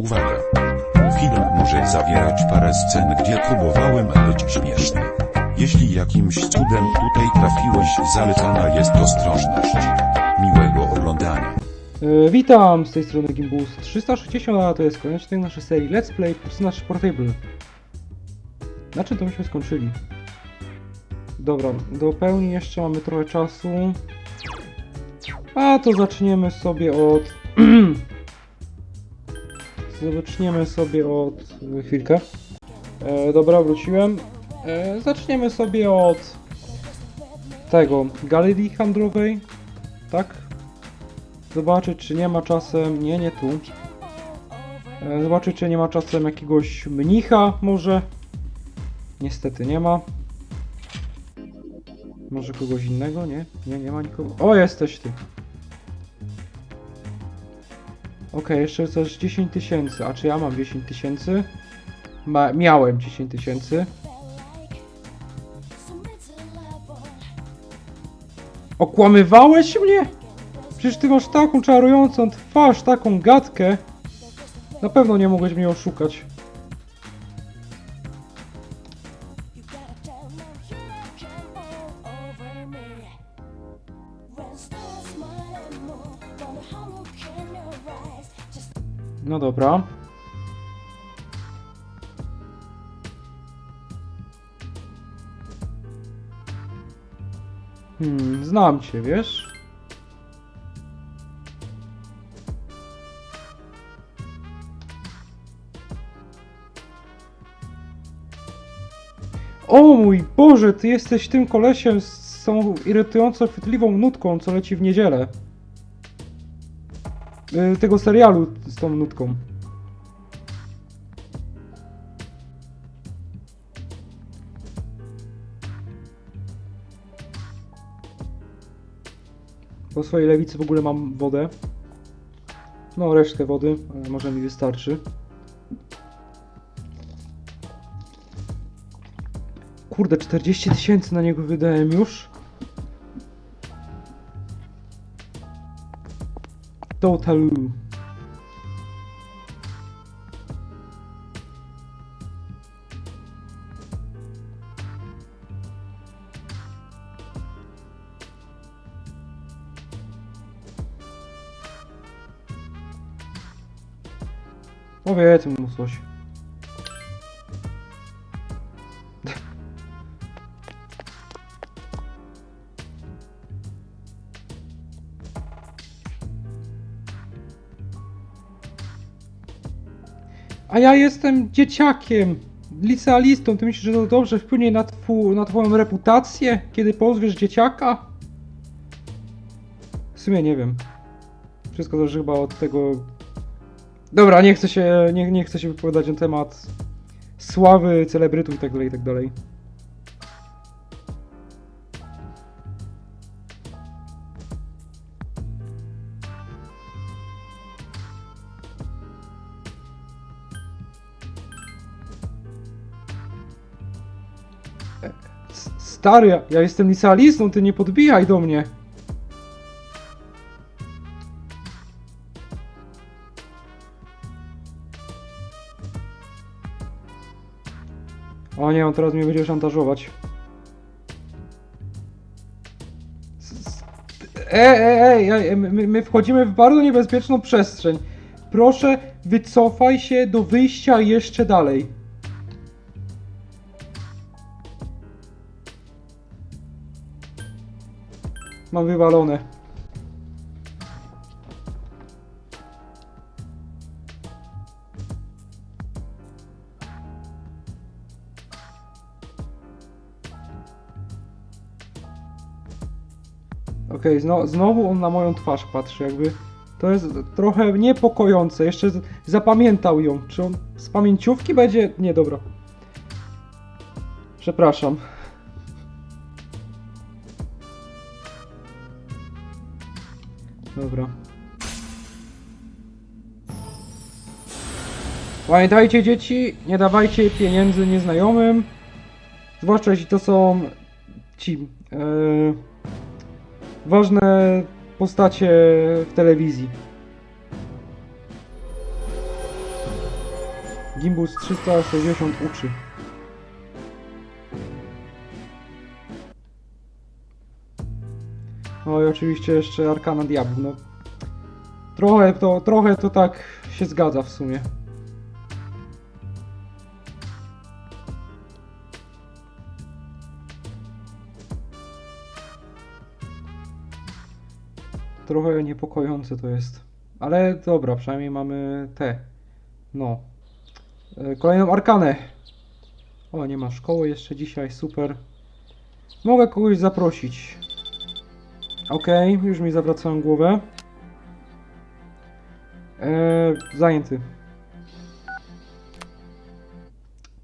Uwaga! Film może zawierać parę scen, gdzie próbowałem być śmieszny. Jeśli jakimś cudem tutaj trafiłeś, zalecana jest ostrożność. Miłego oglądania. E, witam, z tej strony Gimbus 360, a to jest kolejny odcinek naszej serii Let's Play Personaż Portable. Na czym to myśmy skończyli? Dobra, do pełni jeszcze mamy trochę czasu. A to zaczniemy sobie od... zaczniemy sobie od... chwilkę. E, dobra, wróciłem. E, zaczniemy sobie od... tego, galerii handlowej. Tak? Zobaczyć, czy nie ma czasem. Nie, nie tu. E, Zobaczyć, czy nie ma czasem jakiegoś mnicha, może. Niestety nie ma. Może kogoś innego? Nie, nie, nie ma nikogo. O, jesteś ty. Okej, jeszcze coś 10 tysięcy. A czy ja mam 10 tysięcy? Ma miałem 10 tysięcy. Okłamywałeś mnie? Przecież ty masz taką czarującą twarz, taką gadkę. Na pewno nie mogłeś mnie oszukać. Dobra. Hmm, znam cię, wiesz? O mój Boże, ty jesteś tym kolesiem z tą irytująco chwytliwą nutką, co leci w niedzielę. Y, Tego serialu z tą nutką. Po swojej lewicy w ogóle mam wodę. No, resztę wody, może mi wystarczy. Kurde, 40 tysięcy na niego wydałem już. Total. Powiedzmy mu coś. A ja jestem dzieciakiem, licealistą. Ty myślisz, że to dobrze wpłynie na, twu, na twoją reputację, kiedy pozwiesz dzieciaka? W sumie nie wiem. Wszystko zależy chyba od tego... Dobra, nie chcę się, nie, nie chcę się wypowiadać na temat sławy, celebrytów itd., itd. S- Stary, ja- ja jestem licealistą, ty nie podbijaj do mnie. O nie, on teraz mnie będzie szantażować. E, e, e, e, my, my wchodzimy w bardzo niebezpieczną przestrzeń. Proszę, wycofaj się do wyjścia jeszcze dalej. Mam wywalone. Okej, zno, znowu on na moją twarz patrzy, jakby. To jest trochę niepokojące. Jeszcze z- zapamiętał ją. Czy on z pamięciówki będzie? Nie, dobra. Przepraszam. Dobra. Pamiętajcie dzieci, nie dawajcie pieniędzy nieznajomym. Zwłaszcza jeśli to są ci e, ważne postacie w telewizji. Gimbus 360 uczy. No i oczywiście jeszcze Arkana Diablo. No. Trochę to, trochę to tak się zgadza w sumie. Trochę niepokojące to jest. Ale dobra, przynajmniej mamy te. No. E, Kolejną arkanę. O, nie ma szkoły jeszcze dzisiaj, super. Mogę kogoś zaprosić. Okej, już mi zawracają głowę. Eee, zajęty.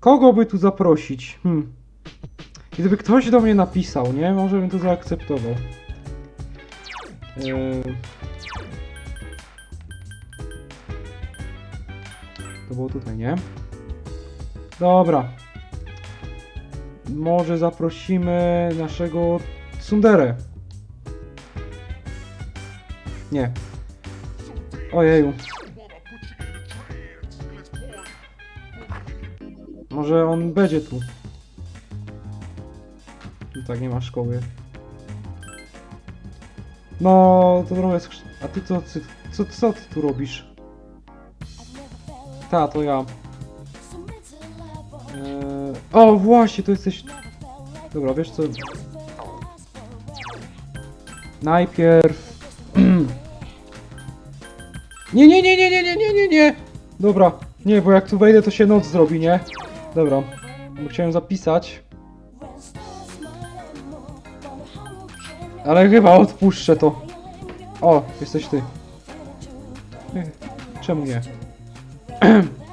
Kogo by tu zaprosić? Hmm. Gdyby ktoś do mnie napisał, nie? Może bym to zaakceptował. To było tutaj, nie? Dobra. Może zaprosimy naszego Tsunderę. Nie. Ojeju. Może on będzie tu. No tak, nie ma szkoły. No, to trochę jest... A ty co, co, co, co ty tu robisz? Ta, to ja. Eee, o, właśnie, to jesteś... Dobra, wiesz co? Najpierw... nie, nie, nie, nie, nie, nie, nie, nie, nie! Dobra, nie, bo jak tu wejdę, to się noc zrobi, nie? Dobra, bo chciałem zapisać. Ale chyba odpuszczę to. O, jesteś ty. Czemu nie?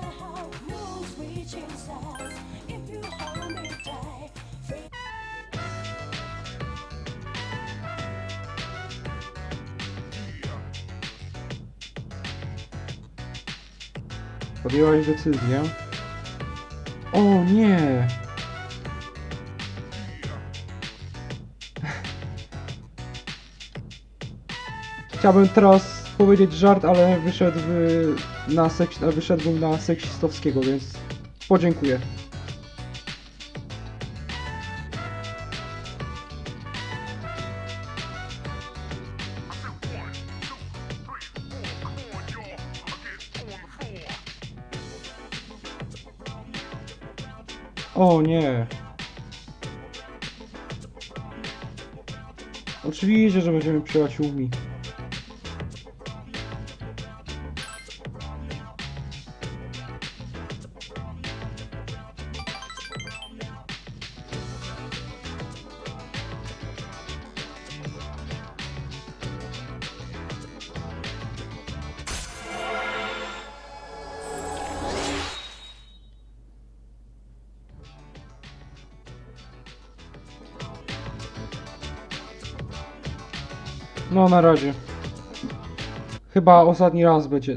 Podjęłaś decyzję. O nie! Chciałbym teraz powiedzieć żart, ale wyszedł w, na seks, wyszedłbym na seksistowskiego, więc podziękuję. O nie. Oczywiście, że będziemy przyjaciółmi. No na razie. Chyba ostatni raz będzie.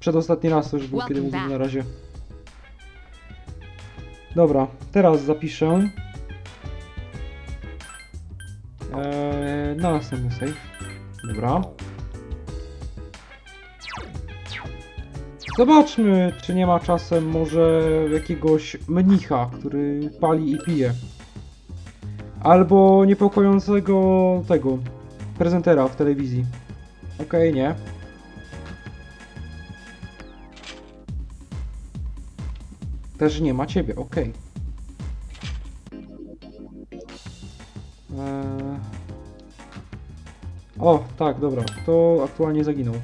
Przedostatni raz to już był, kiedy mówiłem na razie. Dobra, teraz zapiszę. Eee, na następny save. Dobra. Zobaczmy, czy nie ma czasem może jakiegoś mnicha, który pali i pije. Albo niepokojącego tego prezentera w telewizji. Okej, nie. Też nie ma ciebie, okej. Eee... O, tak, dobra. To aktualnie zaginął.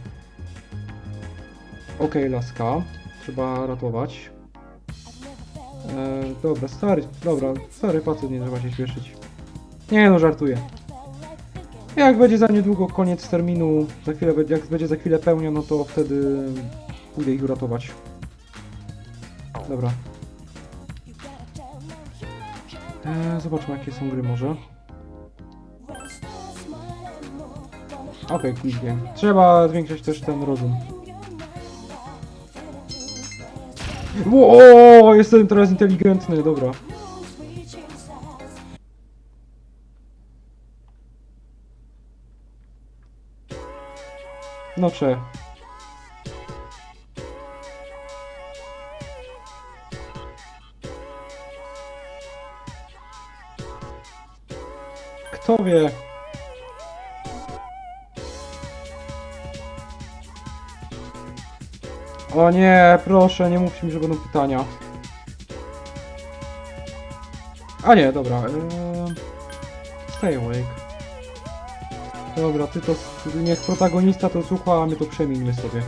Okej, laska. Trzeba ratować. Eee, dobra, stary, dobra, stary facet, nie trzeba się śpieszyć. Nie no, żartuję. Jak będzie za niedługo koniec terminu, za chwilę, jak będzie za chwilę pełnia, no to wtedy pójdę ich uratować. Dobra. Eee, zobaczmy jakie są gry może. Okej, game. Trzeba zwiększać też ten rozum. Ło, jestem teraz inteligentny, dobra. No czy... Kto wie? O nie, proszę, nie mówcie mi, że będą pytania. A nie, dobra. Eee... Stay awake. Dobra, ty to niech protagonista to słucha, a my to przemińmy sobie.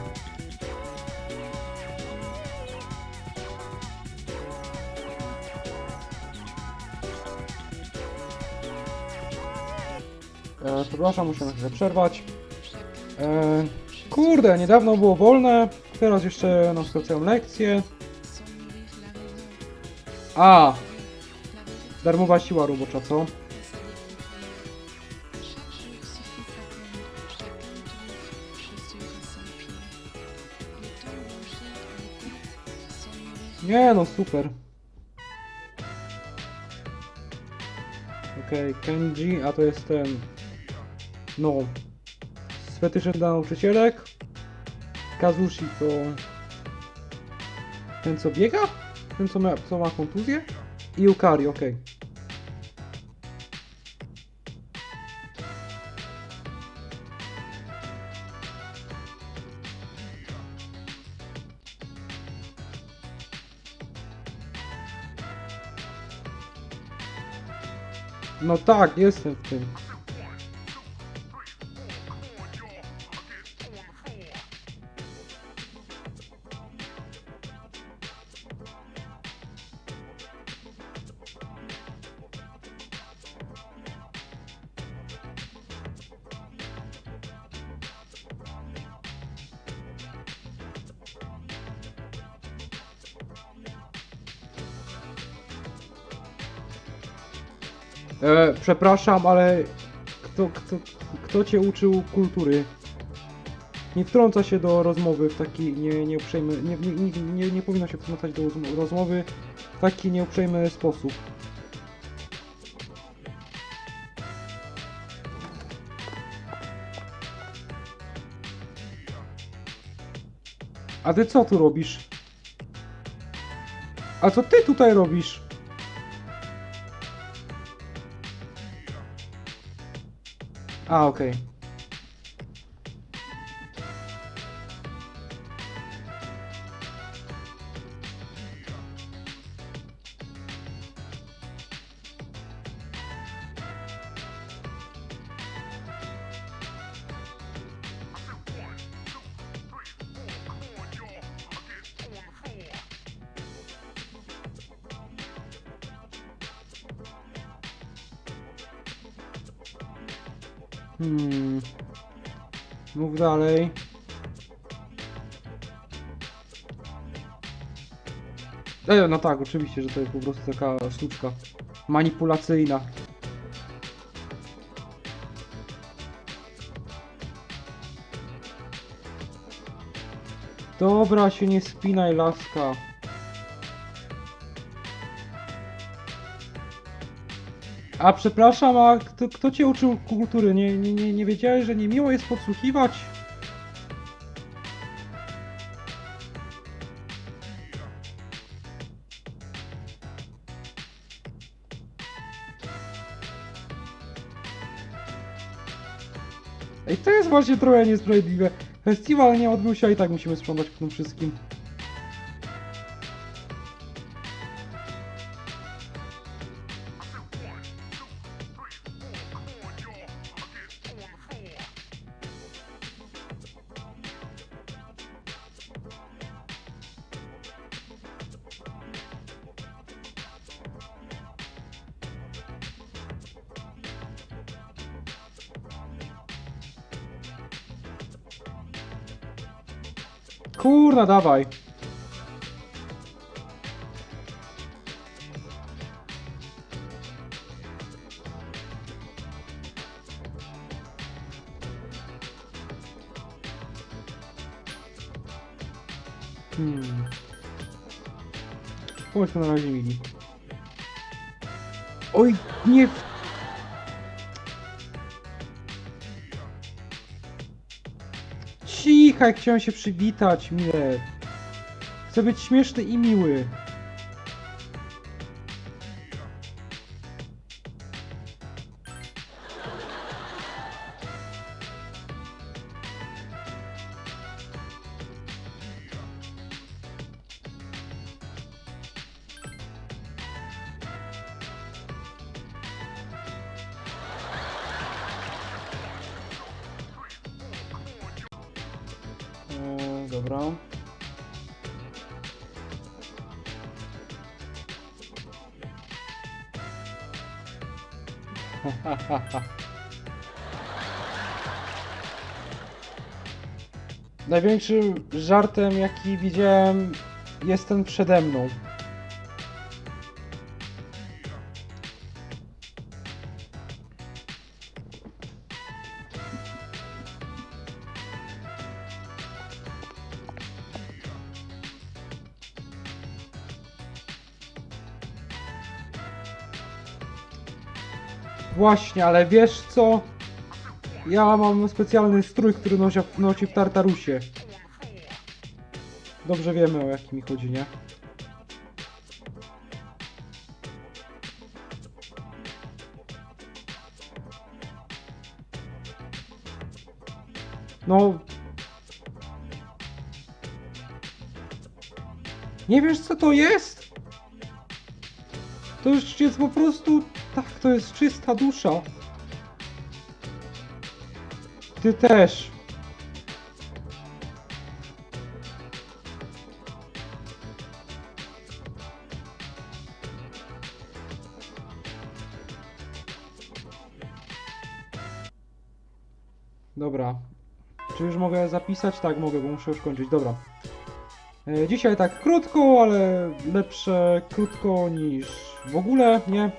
E, przepraszam, muszę na chwilę przerwać. E, kurde, niedawno było wolne, teraz jeszcze nam skracają lekcje. A! Darmowa siła robocza, co? Nie no, super. Okej, Kenji, a to jest ten... No... Z fetyszem dla nauczycielek. Kazushi to... Ten co biega? Ten co ma, co ma kontuzję? I Yukari, okej. No tak, jestem w tym. E, przepraszam, ale kto, kto, kto cię uczył kultury? Nie wtrąca się do rozmowy w taki nie, nieuprzejmy, nie, nie, nie, nie, powinno się wtrącać do rozmo- rozmowy w taki nieuprzejmy sposób. A ty co tu robisz? A co ty tutaj robisz? A, okej. Hmm. Mów dalej. E, no tak, oczywiście, że to jest po prostu taka sztuczka manipulacyjna. Dobra, się nie spinaj, laska. A przepraszam, a kto, kto cię uczył kultury? Nie, nie, nie, nie wiedziałeś, że niemiło jest podsłuchiwać? Ej, to jest właśnie trochę niesprawiedliwe. Festiwal nie odbył się, a i tak musimy sprzątać po tym wszystkim. Kurna, dawaj. Hmm. Bądźmy na razie mili. Oj, nie w Jak chciałem się przywitać, Mirek. Chcę być śmieszny i miły. Największym żartem, jaki widziałem, jest ten przede mną. Właśnie, ale wiesz co? Ja mam specjalny strój, który nosi, nosi w Tartarusie. Dobrze wiemy o jaki mi chodzi, nie? No. Nie wiesz co to jest? To już jest po prostu. Tak, to jest czysta dusza. Ty też. Dobra. Czy już mogę zapisać? Tak, mogę, bo muszę już kończyć. Dobra. E, Dzisiaj tak krótko, ale lepsze krótko niż w ogóle, nie?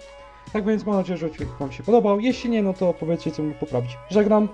Tak więc mam nadzieję, że odcinek Wam się podobał. Jeśli nie, no to powiedzcie co mi poprawić. Żegnam.